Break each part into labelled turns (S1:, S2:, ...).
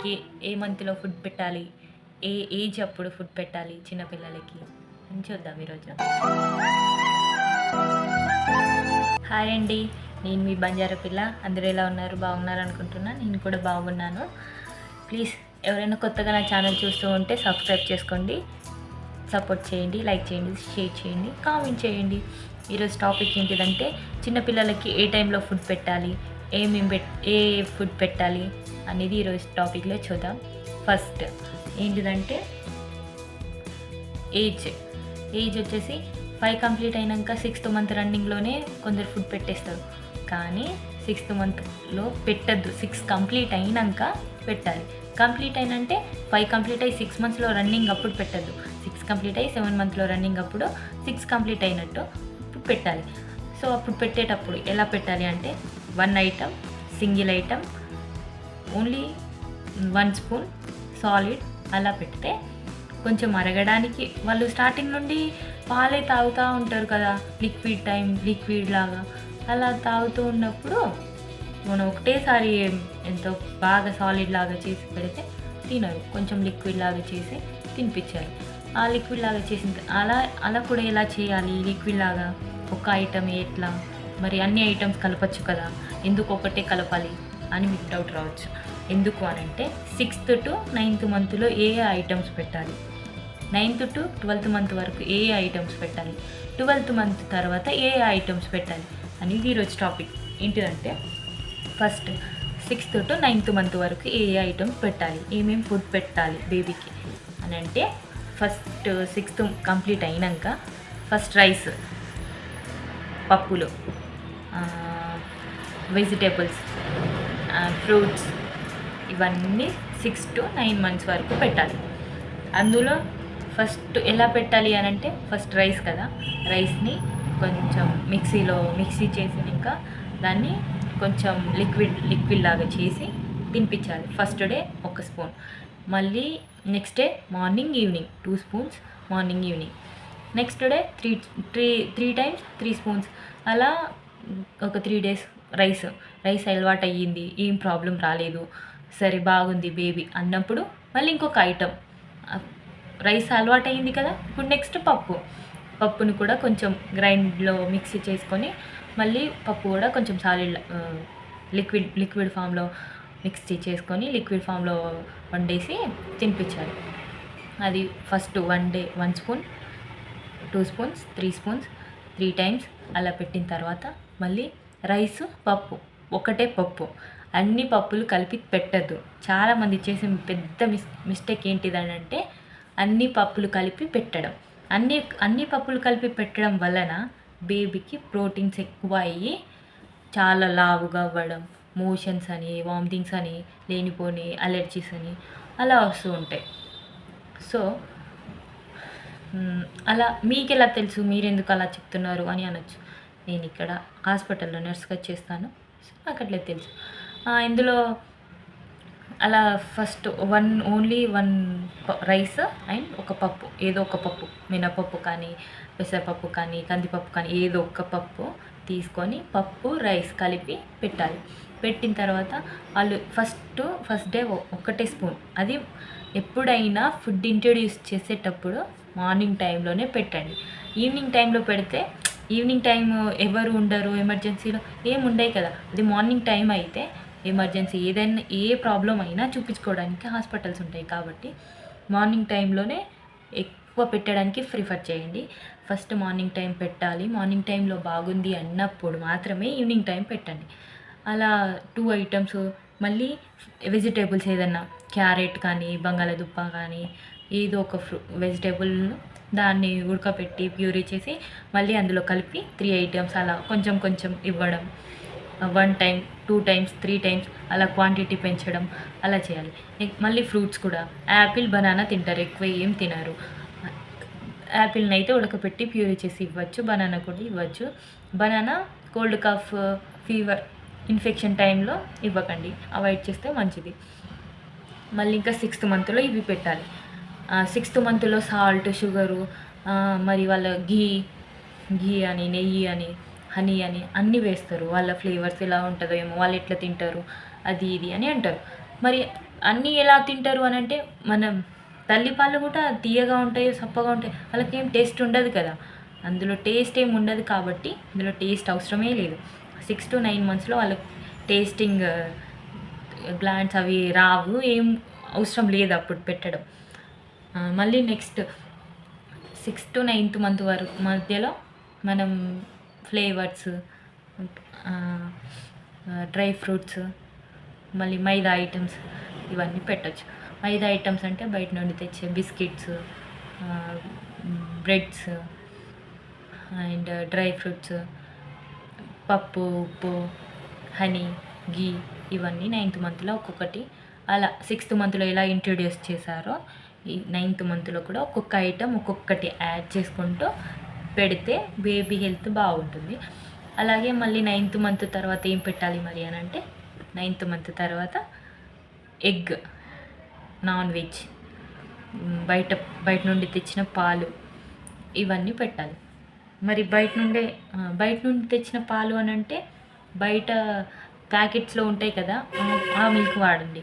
S1: వాళ్ళకి ఏ మంత్లో ఫుడ్ పెట్టాలి? ఏ ఏజ్ అప్పుడు ఫుడ్ పెట్టాలి చిన్నపిల్లలకి? అని చూద్దాం ఈరోజు. హాయ్ అండి. నేను మీ బంజారా పిల్ల. అందరూ ఎలా ఉన్నారు? బాగున్నారు అనుకుంటున్నా. నేను కూడా బాగున్నాను. ప్లీజ్ ఎవరైనా కొత్తగా నా ఛానల్ చూస్తూ ఉంటే సబ్స్క్రైబ్ చేసుకోండి. సపోర్ట్ చేయండి లైక్ చేయండి షేర్ చేయండి కామెంట్ చేయండి. ఈరోజు టాపిక్ ఏంటిదంటే చిన్నపిల్లలకి ఏ టైంలో ఫుడ్ పెట్టాలి? ఏమేమి పెట్ ఏ ఫుడ్ పెట్టాలి అనేది ఈరోజు టాపిక్లో చూద్దాం. ఫస్ట్ ఏంటిదంటే ఏజ్. ఏజ్ వచ్చేసి ఫైవ్ కంప్లీట్ అయినాక సిక్స్త్ మంత్ రన్నింగ్లోనే కొందరు ఫుడ్ పెట్టేస్తారు. కానీ సిక్స్త్ మంత్లో పెట్టద్దు. సిక్స్ కంప్లీట్ అయినాక పెట్టాలి. కంప్లీట్ అయినంటే ఫైవ్ కంప్లీట్ అయ్యి సిక్స్ మంత్స్లో రన్నింగ్ అప్పుడు పెట్టద్దు. సిక్స్ కంప్లీట్ అయ్యి సెవెన్ మంత్లో రన్నింగ్ అప్పుడు సిక్స్ కంప్లీట్ అయినట్టు పెట్టాలి. సో అప్పుడు పెట్టేటప్పుడు ఎలా పెట్టాలి అంటే one item single item only one spoon solid అలా పెడితే కొంచెం అరగడానికి వాళ్ళు స్టార్టింగ్ నుండి పాలే తాగుతూ ఉంటారు కదా లిక్విడ్ టైం లిక్విడ్ లాగా. అలా తాగుతూ ఉన్నప్పుడు మనం ఒకటేసారి ఎంతో బాగా సాలిడ్ లాగా చేసి పెడితే తినరు. కొంచెం లిక్విడ్ లాగా చేసి తినిపించాలి ఆ లిక్విడ్ లాగా చేసిన అలా అలా కూడా ఎలా చేయాలి? లిక్విడ్ లాగా ఒక ఐటమ్ ఎట్లా? మరి అన్ని ఐటమ్స్ కలపచ్చు కదా. ఎందుకు ఒకటే కలపాలి అని మీకు డౌట్ రావచ్చు. ఎందుకు అని అంటే సిక్స్త్ టు నైన్త్ మంత్లో ఏ ఏ ఐటమ్స్ పెట్టాలి? నైన్త్ టు ట్వెల్త్ మంత్ వరకు ఏ ఏ ఐటమ్స్ పెట్టాలి? ట్వెల్త్ మంత్ తర్వాత ఏ ఏ ఐటమ్స్ పెట్టాలి? అని ఈరోజు టాపిక్ ఏంటిదంటే first sixth to ninth month వరకు ఏ ఏ ఐటమ్స్ పెట్టాలి? ఏమేమి ఫుడ్ పెట్టాలి బేబీకి అని అంటే ఫస్ట్ సిక్స్త్ కంప్లీట్ అయినాక ఫస్ట్ రైస్ పప్పులు. వెజిటేబుల్స్ ఫ్రూట్స్ ఇవన్నీ సిక్స్ టు నైన్ మంత్స్ వరకు పెట్టాలి. అందులో ఫస్ట్ ఎలా పెట్టాలి అని అంటే ఫస్ట్ రైస్ కదా. రైస్ని కొంచెం మిక్సీలో మిక్సీ చేసి ఇంకా దాన్ని కొంచెం లిక్విడ్ లిక్విడ్ లాగా చేసి తినిపించాలి. ఫస్ట్ డే ఒక స్పూన్. మళ్ళీ next day morning evening two spoons morning evening next day three three three times three spoons అలా ఒక త్రీ డేస్ రైస్ రైస్ అలవాటు అయ్యింది ఏం ప్రాబ్లం రాలేదు సరే బాగుంది బేబీ అన్నప్పుడు మళ్ళీ ఇంకొక ఐటమ్. రైస్ అలవాటు అయింది కదా ఇప్పుడు నెక్స్ట్ పప్పు. పప్పును కూడా కొంచెం గ్రైండ్లో మిక్సీ చేసుకొని మళ్ళీ పప్పు కూడా కొంచెం సాలిడ్ లిక్విడ్ లిక్విడ్ ఫామ్లో మిక్సీ చేసుకొని లిక్విడ్ ఫామ్లో వండేసి తినిపించాలి. అది first one day one spoon two spoons three spoons three times అలా పెట్టిన తర్వాత మళ్ళీ రైస్ పప్పు ఒకటే పప్పు. అన్ని పప్పులు కలిపి పెట్టద్దు. చాలామంది చేసే పెద్ద మిస్ మిస్టేక్ ఏంటిదని అంటే అన్ని పప్పులు కలిపి పెట్టడం. అన్ని అన్ని పప్పులు కలిపి పెట్టడం వలన బేబీకి ప్రోటీన్స్ ఎక్కువ అయ్యి చాలా లావుగా అవ్వడం మోషన్స్ అని వామిటింగ్స్ అని లేనిపోని అలర్జీస్ అని అలా వస్తూ ఉంటాయి. సో అలా మీకు ఎలా తెలుసు? మీరెందుకు అలా చెప్తున్నారు? అని అనొచ్చు. నేను ఇక్కడ హాస్పిటల్లో నర్స్గా చేస్తాను. సో నాకు అట్లే తెలుసు ఇందులో అలా first one only one rice and ఒక పప్పు. ఏదో ఒక పప్పు. మినపప్పు కానీ పెసరపప్పు కానీ కందిపప్పు కానీ ఏదో ఒక పప్పు తీసుకొని పప్పు రైస్ కలిపి పెట్టాలి. పెట్టిన తర్వాత వాళ్ళు ఫస్ట్ ఫస్ట్ డే ఒకటే స్పూన్. అది ఎప్పుడైనా ఫుడ్ ఇంట్రడ్యూస్ చేసేటప్పుడు మార్నింగ్ టైంలోనే పెట్టండి. ఈవినింగ్ టైంలో పెడితే ఈవినింగ్ టైం ఎవరు ఉండరు ఎమర్జెన్సీలో ఏముండే ఉండవు కదా. అది మార్నింగ్ టైం అయితే ఎమర్జెన్సీ ఏదైనా ఏ ప్రాబ్లం అయినా చూపించుకోవడానికి హాస్పిటల్స్ ఉంటాయి కాబట్టి మార్నింగ్ టైంలోనే ఎక్కువ పెట్టడానికి ప్రిఫర్ చేయండి. ఫస్ట్ మార్నింగ్ టైం పెట్టాలి. మార్నింగ్ టైంలో బాగుంది అన్నప్పుడు మాత్రమే ఈవినింగ్ టైం పెట్టండి. అలా టూ ఐటమ్స్ మళ్ళీ వెజిటేబుల్స్ ఏదన్నా క్యారెట్ కానీ బంగాళదుంప కానీ ఏదో ఒక ఫ్రూ వెజిటేబుల్ దాన్ని ఉడకపెట్టి ప్యూరీ చేసి మళ్ళీ అందులో కలిపి త్రీ ఐటమ్స్ అలా కొంచెం కొంచెం ఇవ్వడం. One time two times three times అలా క్వాంటిటీ పెంచడం అలా చేయాలి. మళ్ళీ ఫ్రూట్స్ కూడా. యాపిల్ బనానా తింటారు ఎక్కువ ఏం తినరు. యాపిల్ని అయితే ఉడకపెట్టి ప్యూరీ చేసి ఇవ్వచ్చు బనానా కూడా ఇవ్వచ్చు. Banana cold cough fever infection టైంలో ఇవ్వకండి. అవాయిడ్ చేస్తే మంచిది. మళ్ళీ ఇంకా సిక్స్త్ మంత్లో ఇవి పెట్టాలి. సిక్స్త్ మంత్లో సాల్ట్ షుగరు మరి వాళ్ళ ఘీ ఘీ అని నెయ్యి అని హనీ అని అన్నీ వేస్తారు. వాళ్ళ ఫ్లేవర్స్ ఎలా ఉంటుందో ఏమో వాళ్ళు ఎట్లా తింటారు అది ఇది అని అంటారు. మరి అన్నీ ఎలా తింటారు అని అంటే మనం తల్లిపాలు కూడా తీయగా ఉంటాయో సప్పగా ఉంటాయి వాళ్ళకి ఏం టేస్ట్ ఉండదు కదా. అందులో టేస్ట్ ఏం ఉండదు కాబట్టి అందులో టేస్ట్ అవసరమే లేదు. సిక్స్ టు నైన్ మంత్స్లో వాళ్ళకి టేస్టింగ్ గ్లాండ్స్ అవి రావు ఏం అవసరం లేదు అప్పుడు పెట్టడం. మళ్ళీ next sixth to ninth month వరకు మధ్యలో మనం ఫ్లేవర్స్ డ్రై ఫ్రూట్స్ మళ్ళీ మైదా ఐటమ్స్ ఇవన్నీ పెట్టచ్చు. మైదా ఐటమ్స్ అంటే బయట నుండి తెచ్చే biscuits breads and dry fruits పప్పు ఉప్పు హనీ గీ ఇవన్నీ నైన్త్ మంత్లో ఒక్కొక్కటి. అలా సిక్స్త్ మంత్లో ఎలా ఇంట్రడ్యూస్ చేశారో ఈ నైన్త్ మంత్లో కూడా ఒక్కొక్క ఐటమ్ ఒక్కొక్కటి యాడ్ చేసుకుంటూ పెడితే బేబీ హెల్త్ బాగుంటుంది. అలాగే మళ్ళీ నైన్త్ మంత్ తర్వాత ఏం పెట్టాలి మరి అని అంటే నైన్త్ మంత్ తర్వాత ఎగ్ నాన్ వెజ్ బయట బయట నుండి తెచ్చిన పాలు ఇవన్నీ పెట్టాలి. మరి బయట నుండే బయట నుండి తెచ్చిన పాలు అని అంటే బయట ప్యాకెట్స్లో ఉంటాయి కదా ఆ- మిల్క్ వాడండి.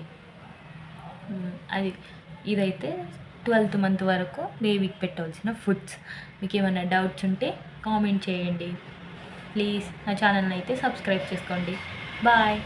S1: అది ఇదైతే ట్వెల్త్ మంత్ వరకు బేబీకి పెట్టవలసిన ఫుడ్స్. మీకు ఏమైనా డౌట్స్ ఉంటే కామెంట్ చేయండి. ప్లీజ్ నా ఛానల్ని అయితే సబ్స్క్రైబ్ చేసుకోండి. బాయ్.